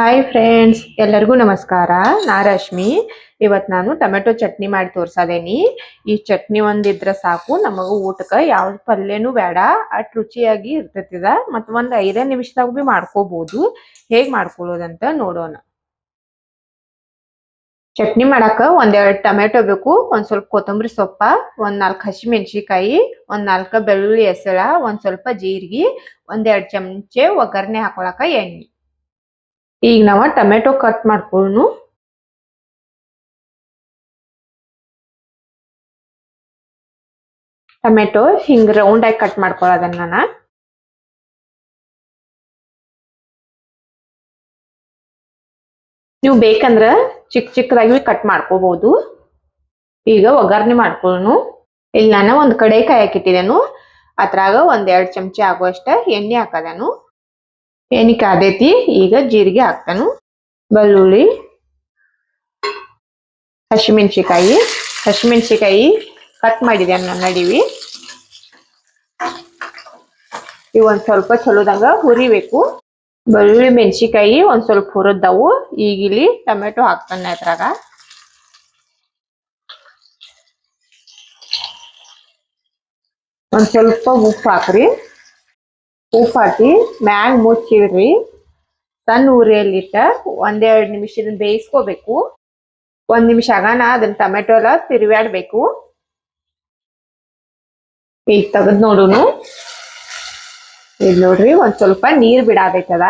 Hi friends ಎಲ್ಲರಿಗೂ ನಮಸ್ಕಾರ. ನಾ ರಶ್ಮಿ. ಇವತ್ತು ನಾನು ಟೊಮೆಟೊ ಚಟ್ನಿ ಮಾಡಿ ತೋರ್ಸದೇನಿ. ಈ ಚಟ್ನಿ ಒಂದಿದ್ರೆ ಸಾಕು, ನಮಗೂ ಊಟಕ್ಕೆ ಯಾವ ಪಲ್ಯನೂ ಬೇಡ ಅಟ್ ರುಚಿಯಾಗಿ ಇರ್ತೈತಿದ, ಮತ್ತು ಒಂದು ಐದೇ ನಿಮಿಷದಾಗ ಭೀ ಮಾಡ್ಕೋಬಹುದು ಹೇಗೆ ಮಾಡ್ಕೊಳ್ಳೋದಂತ ನೋಡೋಣ. ಚಟ್ನಿ ಮಾಡಕ್ಕೆ ಒಂದೆರಡು ಟೊಮೆಟೊ ಬೇಕು, ಒಂದು ಸ್ವಲ್ಪ ಕೊತ್ತಂಬರಿ ಸೊಪ್ಪ, ಒಂದು ನಾಲ್ಕು ಹಸಿಮೆಣಸಿಕಾಯಿ ಒಂದು ನಾಲ್ಕು ಬೆಳ್ಳುಳ್ಳಿ ಹೆಸಳ ಒಂದು ಸ್ವಲ್ಪ ಜೀರಿಗೆ, ಒಂದೆರಡು ಚಮಚೆ ಒಗ್ಗರಣೆ ಹಾಕೊಳಕ ಎಣ್ಣೆ. ಈಗ ನಾವು ಟೊಮೆಟೊ ಕಟ್ ಮಾಡ್ಕೊಳ್ಳೋಣ ಟೊಮೆಟೊ ಹಿಂಗ್ ರೌಂಡ್ ಆಗಿ ಕಟ್ ಮಾಡ್ಕೊಳ್ಳೋದನ್ನ ನಾನು. ನೀವು ಬೇಕಂದ್ರ ಚಿಕ್ಕ ಚಿಕ್ಕದಾಗಿ ಕಟ್ ಮಾಡ್ಕೋಬಹುದು ಈಗ ಒಗ್ಗರಣೆ ಮಾಡ್ಕೊಳ್ಳೋಣ ಇಲ್ಲಿ ನಾನು ಒಂದು ಕಡೆ ಕಾಯಿ ಅದ್ರಾಗ ಒಂದೆರಡು ಚಮಚ ಆಗುವಷ್ಟ ಎಣ್ಣೆ ಹಾಕದನು. ಎಣ್ಣೆ ಆದೈತಿ? ಈಗ ಜೀರಿಗೆ ಹಾಕ್ತಾನು. ಬೆಳ್ಳುಳ್ಳಿ ಹಸಿಮೆಣ್ಸಿಕಾಯಿ ಹಸಿಮೆಣಸಿಕಾಯಿ ಕಟ್ ಮಾಡಿದೆ ನಡಿವಿ. ಈಗ ಒಂದು ಸ್ವಲ್ಪ ಚಲೋದಂಗ ಹುರಿಬೇಕು. ಬೆಳ್ಳುಳ್ಳಿ ಮೆಣಸಿಕಾಯಿ ಒಂದು ಸ್ವಲ್ಪ ಹುರಿದವು. ಈಗ ಇಲ್ಲಿ ಟೊಮೆಟೊ ಹಾಕ್ತಾನೆ ಅದ್ರಾಗ ಒಂದು ಸ್ವಲ್ಪ ಉಪ್ಪು ಹಾಕ್ರಿ. ಉಪ್ಪು ಹಾಕಿ ಮ್ಯಾಗ್ ಮುಚ್ಚಿಡ್ರಿ ಸಣ್ಣ ಉರಿಯಲ್ಲಿಟ್ಟ ಒಂದೆರಡು ನಿಮಿಷ ಇದನ್ನ ಬೇಯಿಸ್ಕೋಬೇಕು. ಒಂದ್ ನಿಮಿಷ ಆಗನ ಅದನ್ನ ಟೊಮೆಟೊ ಎಲ್ಲ ತಿರುವಾಡ್ಬೇಕು ಈಗ ತೆಗೆದ್ ನೋಡುನು. ಈಗ ನೋಡ್ರಿ, ಒಂದ್ ಸ್ವಲ್ಪ ನೀರ್ ಬಿಡಾಬೇಕದ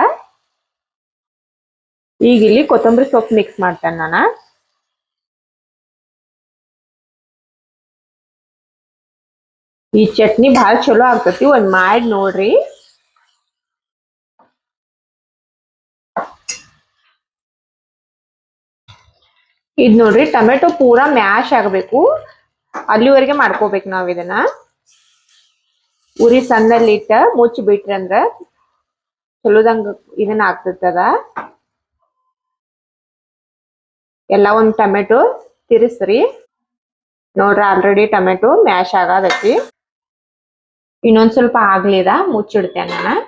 ಈಗ ಇಲ್ಲಿ ಕೊತ್ತಂಬರಿ ಸೊಪ್ಪು ಮಿಕ್ಸ್ ಮಾಡ್ತೇನೆ ನಾನು. ಈ ಚಟ್ನಿ ಬಹಳ ಚಲೋ ಆಗ್ತತಿ, ಒಂದ್ ಮಾಡಿ ನೋಡ್ರಿ. ಇದ್ ನೋಡ್ರಿ, ಟೊಮೆಟೊ ಪೂರಾ ಮ್ಯಾಶ್ ಆಗಬೇಕು. ಅಲ್ಲಿವರೆಗೆ ಮಾಡ್ಕೋಬೇಕು ನಾವು ಇದನ್ನ. ಉರಿ ಸಣ್ಣಲ್ಲಿ ಇಟ್ಟ ಮುಚ್ಚಿ ಬಿಟ್ರಿ ಅಂದ್ರ ಚಲೋದಂಗ ಇದನ್ನ ಆಗ್ತದ ಎಲ್ಲ ಒಂದು ಟೊಮೆಟೊ ತಿರ್ಸ್ರಿ. ನೋಡ್ರಿ ಆಲ್ರೆಡಿ ಟೊಮೆಟೊ ಮ್ಯಾಶ್ ಆಗದೈತಿ. ಇನ್ನೊಂದ್ ಸ್ವಲ್ಪ ಆಗ್ಲಿದ, ಮುಚ್ಚಿಡ್ತೇನೆ ನಾನು.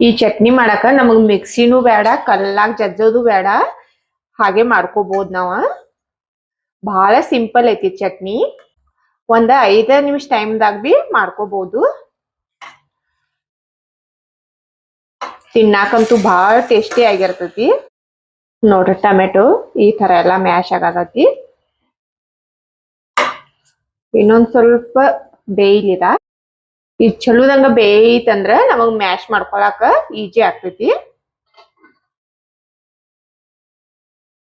ಈ ಚಟ್ನಿ ಮಾಡಾಕ ನಮಗ್ ಮಿಕ್ಸಿನೂ ಬೇಡ, ಕಲ್ಲಾಗ್ ಜಜ್ಜೋದು ಬೇಡ. ಹಾಗೆ ಮಾಡ್ಕೋಬಹುದು ನಾವ. ಬಹಳ ಸಿಂಪಲ್ ಐತಿ ಚಟ್ನಿ. ಒಂದ ಐದ ನಿಮಿಷ ಟೈಮ್ದಾಗ ಬಿ ಮಾಡ್ಕೋಬಹುದು ತಿನ್ನಾಕಂತೂ ಬಹಳ ಟೇಸ್ಟಿ ಆಗಿರ್ತತಿ. ನೋಡ್ರಿ, ಟೊಮೆಟೊ ಈ ತರ ಎಲ್ಲಾ ಮ್ಯಾಶ್ ಆಗತೈತಿ. ಇನ್ನೊಂದ್ ಸ್ವಲ್ಪ ಬೇಯ್ಲಿದ. ಇದು ಚಲೋದಂಗ ಬೇಯ್ತಂದ್ರ ನಮಗ್ ಮ್ಯಾಶ್ ಮಾಡ್ಕೊಳಕ ಈಜಿ ಆಗ್ತೈತಿ.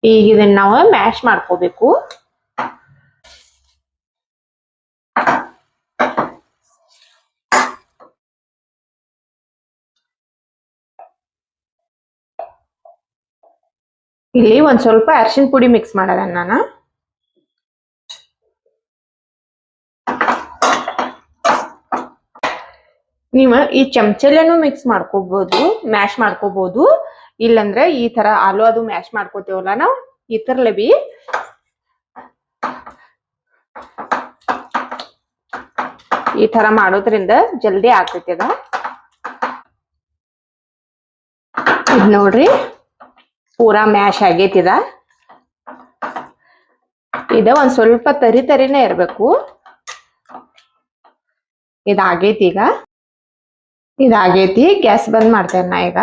ಈಗ ಇದನ್ನ ನಾವು ಮ್ಯಾಶ್ ಮಾಡ್ಕೋಬೇಕು. ಇಲ್ಲಿ ಒಂದ್ ಸ್ವಲ್ಪ ಅರಿಶಿನ ಪುಡಿ ಮಿಕ್ಸ್ ಮಾಡೋದನ್ನ ನಾನು. ನೀವ ಈ ಚಮಚಲೇನು ಮಿಕ್ಸ್ ಮಾಡ್ಕೋಬಹುದು ಮ್ಯಾಶ್ ಮಾಡ್ಕೋಬಹುದು ಇಲ್ಲಂದ್ರೆ ಈ ತರ ಆಲೂ ಅದು ಮ್ಯಾಶ್ ಮಾಡ್ಕೋತೇವಲ್ಲ ನಾವು, ಈ ತರಲೆ ಬಿ. ಈ ತರ ಮಾಡೋದ್ರಿಂದ ಜಲ್ದಿ ಆಗ್ತೈತಿ ಅದ. ನೋಡ್ರಿ, ಪೂರಾ ಮ್ಯಾಶ್ ಆಗೈತಿ ಇದ. ಇದ ಒಂದ್ ಸ್ವಲ್ಪ ತರಿ ತರಿನೇ ಇರ್ಬೇಕು. ಇದಾಗೈತಿ ಈಗ. ಇದಾಗೈತಿ, ಗ್ಯಾಸ್ ಬಂದ್ ಮಾಡ್ತೇನೆ ನಾ ಈಗ.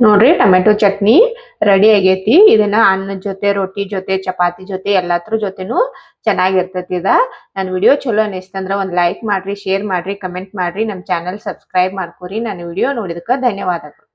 ನೋಡ್ರಿ, ಟೊಮೆಟೊ ಚಟ್ನಿ ರೆಡಿ ಆಗೈತಿ. ಇದನ್ನ ಅನ್ನದ ಜೊತೆ, ರೊಟ್ಟಿ ಜೊತೆ, ಚಪಾತಿ ಜೊತೆ ಎಲ್ಲಾದ್ರ ಜೊತೆನು ಚೆನ್ನಾಗಿರ್ತೈತಿ ಇದ. ನನ್ ವಿಡಿಯೋ ಚಲೋ ಅನಿಸ್ತಂದ್ರ ಒಂದ್ ಲೈಕ್ ಮಾಡ್ರಿ, ಶೇರ್ ಮಾಡ್ರಿ, ಕಮೆಂಟ್ ಮಾಡ್ರಿ. ನಮ್ ಚಾನೆಲ್ ಸಬ್ಸ್ಕ್ರೈಬ್ ಮಾಡ್ಕೊರಿ. ನನ್ನ ವಿಡಿಯೋ ನೋಡಿದಕ್ಕೆ ಧನ್ಯವಾದಗಳು.